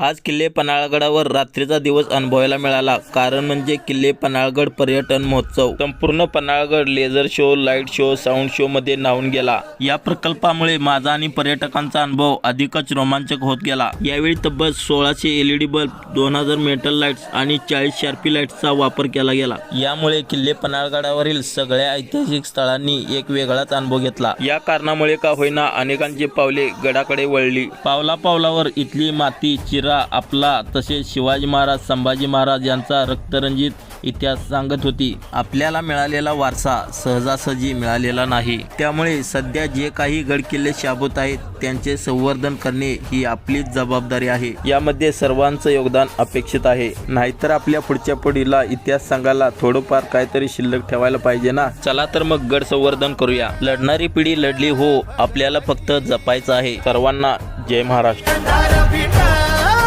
आज किल्ले पन्हाळगडावर रात्रीचा दिवस अनुभवायला मिळाला. कारण म्हणजे किल्ले पन्हाळगड पर्यटन महोत्सव. संपूर्ण Panhalgad laser show light show sound show मध्ये न्हावून गेला. या प्रकल्पामुळे माझा आणि पर्यटकांचा अनुभव अधिकच रोमांचक होत गेला. यावेळी तब्बल सोळाशे एलईडी बल्ब दोन हजार मेटल लाईट्स आणि चाळीस शार्पी लाईट्सचा वापर केला गेला. यामुळे किल्ले पन्हाळगडावरील सगळ्या ऐतिहासिक स्थळांनी एक वेगळाच अनुभव घेतला. या कारणामुळे का होईना अनेकांची पावले गडाकडे वळली. पावला पावलावर इथली माती चिर आपला तसेच शिवाजी महाराज संभाजी महाराज यांचा रक्तरंजित इतिहास सांगत होती. आपल्याला मिळालेला वारसा सहजासहजी मिळालेला नाही. त्यामुळे सध्या जे काही गडकिल्ले शाबूत आहेत त्यांचे संवर्धन करणे ही आपलीच जबाबदारी आहे. यामध्ये सर्वांचं योगदान अपेक्षित आहे. नाहीतर आपल्या पुढच्या पिढीला इतिहास सांगायला थोडंफार काहीतरी शिल्लक ठेवायला पाहिजे ना? चला तर मग गड संवर्धन करूया. लढणारी पिढी लढली हो आपल्याला फक्त जपायचं आहे. सर्वांना जय महाराष्ट्र.